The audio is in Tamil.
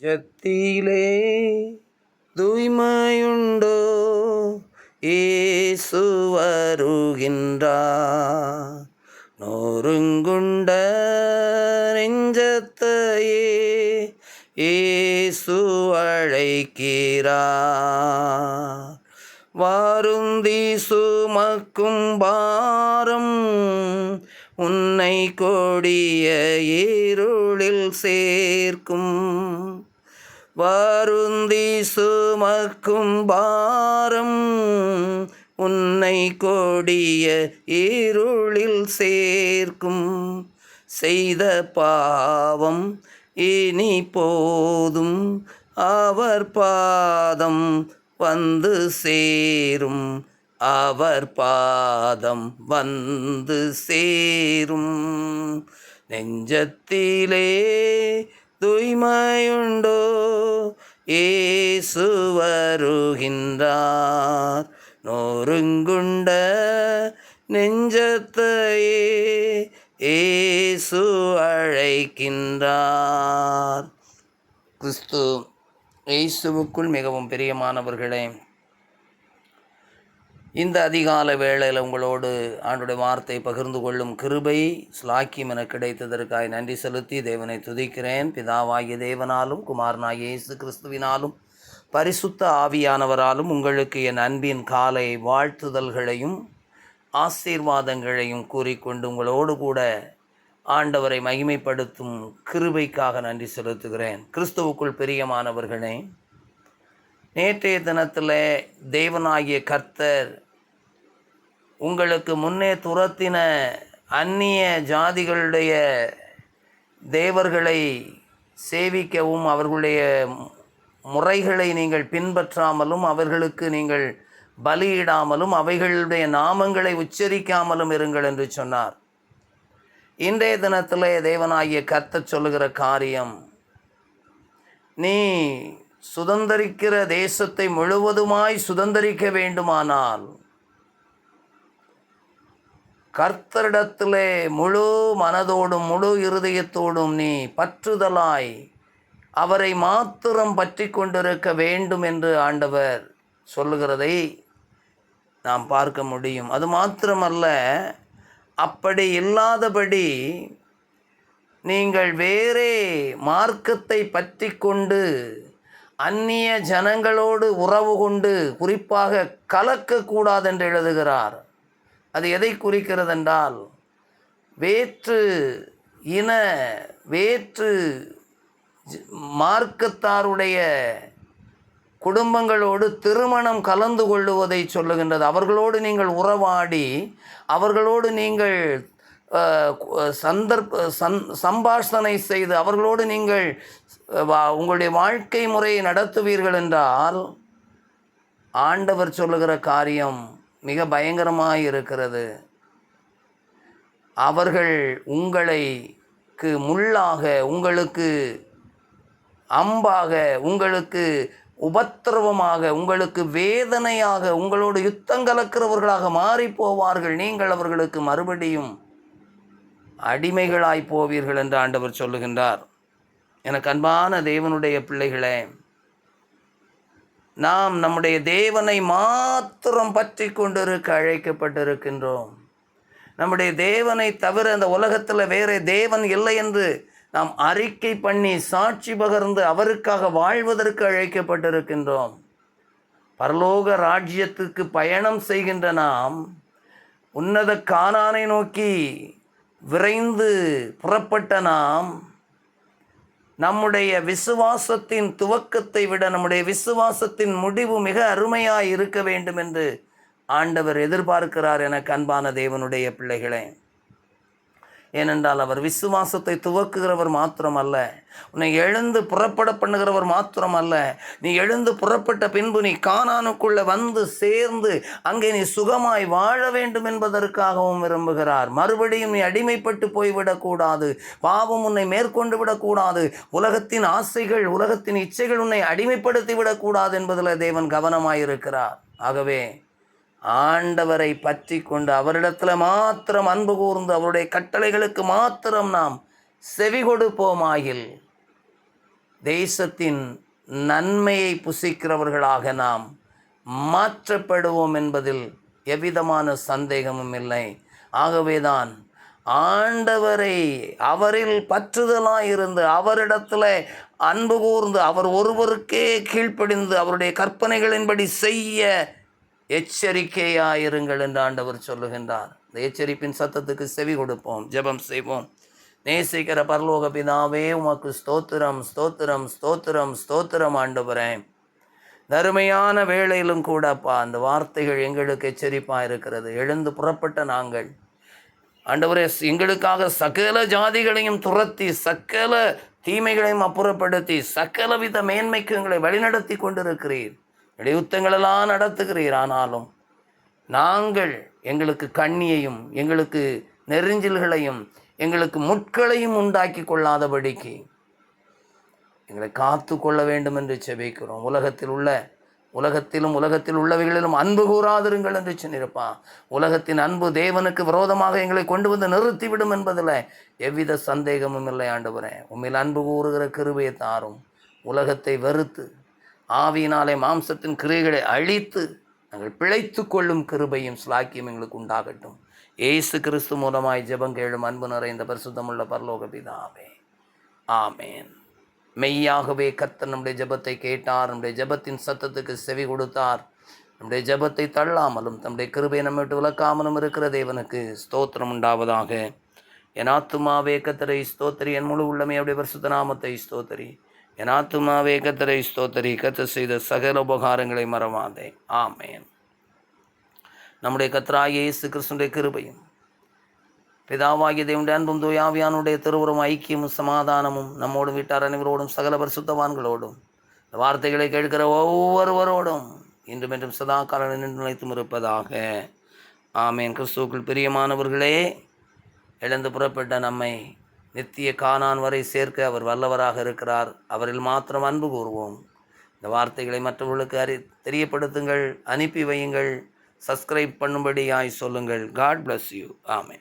ஜத்திலே தூய்மையுண்டோ ஏசு வருகின்றார் நோருங்குண்ட நெஞ்சத்தையே ஏசு அழைக்கிறார் வாருந்தி சுமக்கும் பாரம் உன்னை கொடிய இருளில் சேர்க்கும் வருந்தி சுமக்கும் பாரம் உன்னை கொடிய இருளில் சேர்க்கும். செய்த பாவம் இனி போதும். அவர் பாதம் வந்து சேரும். அவர் பாதம் வந்து சேரும். நெஞ்சத்திலே தூய்மையுண்டோ? ஏசு வருகின்றார். நோருங்குண்ட நெஞ்சத்தையே ஏசு அழைக்கின்றார். கிறிஸ்து இயேசுவுக்குள் மிகவும் பிரியமானவர்களே இந்த அதிகால வேளையில் உங்களோடு ஆண்டுடைய வார்த்தை பகிர்ந்து கொள்ளும் கிருபை ஸ்லாக்கியம் என கிடைத்ததற்காய் நன்றி செலுத்தி தேவனை துதிக்கிறேன். பிதாவாகிய தேவனாலும் குமாரனாகிய இயேசு கிறிஸ்துவினாலும் பரிசுத்த ஆவியானவராலும் உங்களுக்கு என் அன்பின் காலை வாழ்த்துதல்களையும் ஆசீர்வாதங்களையும் கூறிக்கொண்டு உங்களோடு கூட ஆண்டவரை மகிமைப்படுத்தும் கிருபைக்காக நன்றி செலுத்துகிறேன். கிறிஸ்துவுக்குள் பிரியமானவர்களே நேற்றைய தினத்தில் தேவனாகிய கர்த்தர் உங்களுக்கு முன்னே துரத்தின அந்நிய ஜாதிகளுடைய தேவர்களை சேவிக்கவும் அவர்களுடைய முறைகளை நீங்கள் பின்பற்றாமலும் அவர்களுக்கு நீங்கள் பலியிடாமலும் அவைகளுடைய நாமங்களை உச்சரிக்காமலும் இருங்கள் என்று சொன்னார். இன்றைய தினத்திலே தேவனாகிய கத்த சொல்லுகிற காரியம் நீ சுதந்திரிக்கிற தேசத்தை முழுவதுமாய் சுதந்திரிக்க வேண்டுமானால் கர்த்தரிடத்திலே முழு மனதோடும் முழு இருதயத்தோடும் நீ பற்றுதலாய். அவரை மாத்திரம் பற்றி கொண்டிருக்க வேண்டும் என்று ஆண்டவர் சொல்லுகிறதை நாம் பார்க்க முடியும். அது மாத்திரமல்ல அப்படி இல்லாதபடி நீங்கள் வேறே மார்க்கத்தை பற்றி கொண்டு அந்நிய ஜனங்களோடு உறவு கொண்டு குறிப்பாக கலக்கக்கூடாது என்று எழுதுகிறார். அது எதை குறிக்கிறது என்றால் வேற்று இன வேற்று மார்க்கத்தாருடைய குடும்பங்களோடு திருமணம் கலந்து கொள்ளுவதை சொல்லுகின்றது. அவர்களோடு நீங்கள் உறவாடி அவர்களோடு நீங்கள் சந்தர்ப்ப சந் சம்பாஷணை செய்து அவர்களோடு நீங்கள் வா- உங்களுடைய வாழ்க்கை முறையை நடத்துவீர்கள் என்றால் ஆண்டவர் சொல்லுகிற காரியம் மிக பயங்கரமாக இருக்கிறது அவர்கள் உங்களைக்கு முள்ளாக உங்களுக்கு அம்பாக உங்களுக்கு உபத்திரவமாக உங்களுக்கு வேதனையாக உங்களோடு யுத்தம் கலக்கிறவர்களாக மாறி போவார்கள் நீங்கள் அவர்களுக்கு மறுபடியும் அடிமைகளாய் போவீர்கள் என்று ஆண்டவர் சொல்லுகின்றார். எனக்கு அன்பான தேவனுடைய பிள்ளைகளே நாம் நம்முடைய தேவனை மாத்திரம் பற்றி கொண்டிருக்க அழைக்கப்பட்டிருக்கின்றோம். நம்முடைய தேவனை தவிர இந்த உலகத்தில் வேறு தேவன் இல்லை என்று நாம் அறிக்கை பண்ணி சாட்சி பகர்ந்து அவருக்காக வாழ்வதற்கு அழைக்கப்பட்டிருக்கின்றோம். பரலோக ராஜ்யத்துக்கு பயணம் செய்கின்ற நாம் உன்னத காணானை நோக்கி விரைந்து புறப்பட்ட நாம் நம்முடைய விசுவாசத்தின் துவக்கத்தை விட நம்முடைய விசுவாசத்தின் முடிவு மிக அருமையாய் இருக்க வேண்டும் என்று ஆண்டவர் எதிர்பார்க்கிறார் என அன்பான தேவனுடைய பிள்ளைகளே. ஏனென்றால் அவர் விசுவாசத்தை துவக்குகிறவர் மாத்திரமல்ல. உன்னை எழுந்து புறப்பட பண்ணுகிறவர் மாத்திரமல்ல. நீ எழுந்து புறப்பட்ட பின்பு நீ காணானுக்குள்ளே வந்து சேர்ந்து அங்கே நீ சுகமாய் வாழ வேண்டும் என்பதற்காகவும் விரும்புகிறார். மறுபடியும் நீ அடிமைப்பட்டு போய்விடக்கூடாது. பாவம் உன்னை மேற்கொண்டு விடக்கூடாது. உலகத்தின் ஆசைகள் உலகத்தின் இச்சைகள் உன்னை அடிமைப்படுத்தி விடக்கூடாது என்பதில் தேவன் கவனமாயிருக்கிறார். ஆகவே ஆண்டவரை பற்றி கொண்டு அவரிடத்தில் மாத்திரம் அன்பு கூர்ந்து அவருடைய கட்டளைகளுக்கு மாத்திரம் நாம் செவி கொடுப்போமாயில் தேசத்தின் நன்மையை புசிக்கிறவர்களாக நாம் மாற்றப்படுவோம் என்பதில் எவ்விதமான சந்தேகமும் இல்லை. ஆகவேதான் ஆண்டவரை அவரில் பற்றுதலாக இருந்து அவரிடத்தில் அன்பு கூர்ந்து அவர் ஒருவருக்கே கீழ்ப்படிந்து அவருடைய கற்பனைகளின்படி செய்ய எச்சரிக்கையாயிருங்கள் என்று ஆண்டவர் சொல்லுகின்றார். இந்த எச்சரிப்பின் சத்தத்துக்கு செவி கொடுப்போம் ஜெபம் செய்வோம். நேசிக்கிற பரலோக பிதாவே உமக்கு ஸ்தோத்திரம் ஸ்தோத்திரம் ஸ்தோத்திரம் ஸ்தோத்திரம் ஆண்டவரே. தருமையான வேளையிலும் கூடப்பா அந்த வார்த்தைகள் எங்களுக்கு எச்சரிப்பாக இருக்கிறது எழுந்து புறப்பட்ட நாங்கள். ஆண்டவரே எங்களுக்காக சகல ஜாதிகளையும் துரத்தி சகல தீமைகளையும் அப்புறப்படுத்தி சகலவித மேன்மைக்கு எங்களை வழிநடத்தி கொண்டிருக்கிறீர். இடையுத்தங்களெல்லாம் நடத்துகிறீர் ஆனாலும் நாங்கள் எங்களுக்கு கண்ணியையும் எங்களுக்கு நெருஞ்சில்களையும் எங்களுக்கு முட்களையும் உண்டாக்கி கொள்ளாதபடிக்கு எங்களை காத்து கொள்ள வேண்டும் என்று செபிக்கிறோம். உலகத்தில் உள்ள உலகத்திலும் உலகத்தில் உள்ளவைகளிலும் அன்பு கூறாதிருங்கள் என்று சொன்னிருப்பா. உலகத்தின் அன்பு தேவனுக்கு விரோதமாக எங்களை கொண்டு வந்து நிறுத்திவிடும் என்பதில் எவ்வித சந்தேகமும் இல்லை வரேன் உண்மையில் அன்பு கூறுகிற கிருபையை தாரும். உலகத்தை வெறுத்து ஆவியினாலே மாம்சத்தின் கிரியைகளை அழித்து நாங்கள் பிழைத்து கொள்ளும் கிருபையும் ஸ்லாக்கியும் எங்களுக்கு உண்டாகட்டும். ஏசு கிறிஸ்து மூலமாய் ஜெபம் கேளும் அன்பு நிறைந்த பரிசுத்தமுள்ள பரலோக பிதாவே. ஆமேன். மெய்யாகவே கர்த்தர் நம்முடைய ஜெபத்தை கேட்டார் நம்முடைய ஜெபத்தின் சத்தத்துக்கு செவி கொடுத்தார். நம்முடைய ஜெபத்தை தள்ளாமலும் தம்முடைய கிருபை நம்ம விட்டு விளக்காமலும் இருக்கிற தேவனுக்கு ஸ்தோத்திரம் உண்டாவதாக. என் ஆத்துமாவே கத்தரை ஸ்தோத்திரி. என் முழு உள்ளமே அப்படியே பரிசுத்த நாமத்தை ஸ்தோத்திரி. என் ஆத்துமாவே கத்தரை ஸ்தோத்தரி கத்த செய்த சகல உபகாரங்களை மறவாதே. ஆமேன். நம்முடைய கத்தராய இயேசு கிறிஸ்துடைய கிருபையும் பிதாவாகிய தேவனுடைய அன்பும் தூயாவியானுடைய திருவுரும் ஐக்கியமும் சமாதானமும் நம்மோடும் வீட்டார் அனைவரோடும் சகல பரிசுத்தவான்களோடும் இந்த வார்த்தைகளை கேட்கிற ஒவ்வொருவரோடும் இன்றும் என்றும் சதா காலம் நின்று நிலைத்தும் இருப்பதாக. ஆமேன். கிறிஸ்துவுக்குள் பிரியமானவர்களே இழந்து புறப்பட்ட நம்மை நித்திய காணான் வரை சேர்க்க அவர் வல்லவராக இருக்கிறார். அவரில் மாத்திரம் அன்பு கூறுவோம். இந்த வார்த்தைகளை மற்றவர்களுக்கு அறி தெரியப்படுத்துங்கள் அனுப்பி வையுங்கள் சப்ஸ்கிரைப் பண்ணும்படியாய் சொல்லுங்கள். காட் பிளஸ் யூ ஆமே